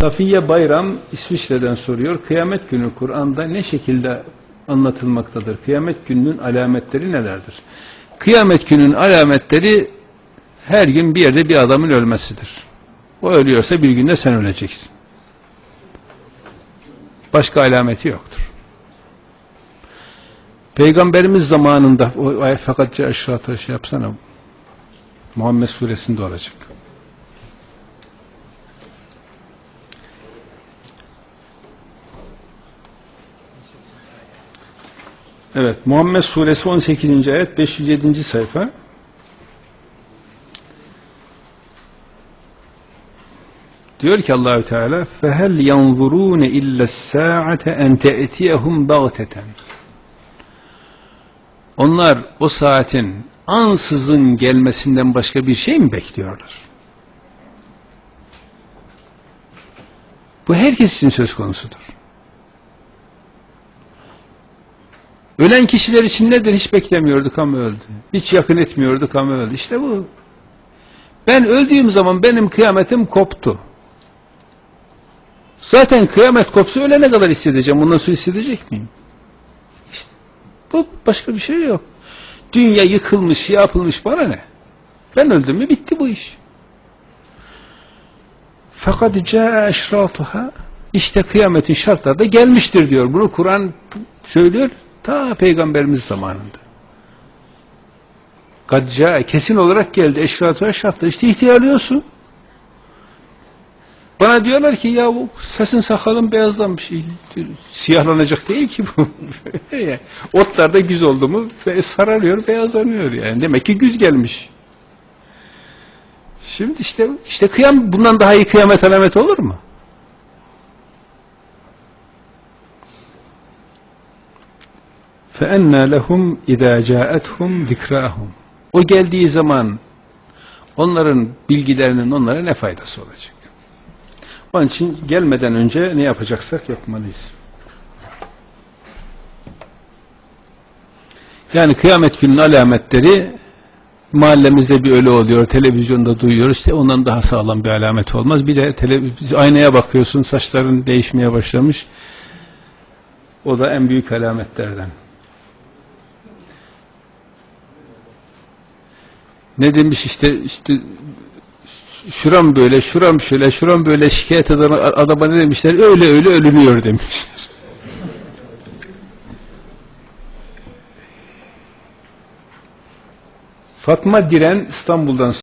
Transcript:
Safiye Bayram İsviçre'den soruyor. Kıyamet günü Kur'an'da ne şekilde anlatılmaktadır? Kıyamet gününün alametleri nelerdir? Kıyamet günün alametleri her gün bir yerde bir adamın ölmesidir. O ölüyorsa bir günde sen öleceksin. Başka alameti yoktur. Peygamberimiz zamanında o ayet fakat şey yapsana Muhammed suresinde olacak. Evet, Muhammed Suresi 18. ayet 507. sayfa. Diyor ki Allahü Teala fehel yanzurun illa saate en te'tiyehum bagteten. Onlar o saatin ansızın gelmesinden başka bir şey mi bekliyorlar? Bu herkes için söz konusudur. Ölen kişiler için nedir? Hiç beklemiyorduk ama öldü. Hiç yakın etmiyorduk ama öldü. İşte bu. Ben öldüğüm zaman benim kıyametim koptu. Zaten kıyamet kopsa ölene kadar hissedeceğim. Bundan sonra hissedecek miyim? İşte bu başka bir şey yok. Dünya yıkılmış, yapılmış bana ne? Ben öldüm mü bitti bu iş. Fakat ca eşratuha işte kıyametin şartları da gelmiştir diyor. Bunu Kur'an söylüyor ta peygamberimiz zamanında. Kad ca kesin olarak geldi eşratuha şartları. İşte ihtiyarlıyorsun. Bana diyorlar ki ya bu saçın sakalın beyazlanmış. Siyahlanacak değil ki bu. Otlarda güz oldu mu sararıyor, beyazlanıyor yani. Demek ki güz gelmiş. Şimdi işte işte kıyam bundan daha iyi kıyamet alamet olur mu? فَاَنَّا لَهُمْ اِذَا جَاءَتْهُمْ ذِكْرَاهُمْ O geldiği zaman onların bilgilerinin onlara ne faydası olacak? Onun için gelmeden önce ne yapacaksak yapmalıyız. Yani kıyamet günün alametleri mahallemizde bir ölü oluyor, televizyonda duyuyoruz. İşte ondan daha sağlam bir alamet olmaz. Bir de televiz- aynaya bakıyorsun, saçların değişmeye başlamış. O da en büyük alametlerden. Ne demiş işte işte şuram böyle, şuram şöyle, şuram böyle şikayet eden adama ne demişler? Öyle öyle ölünüyor demişler. Fatma Diren İstanbul'dan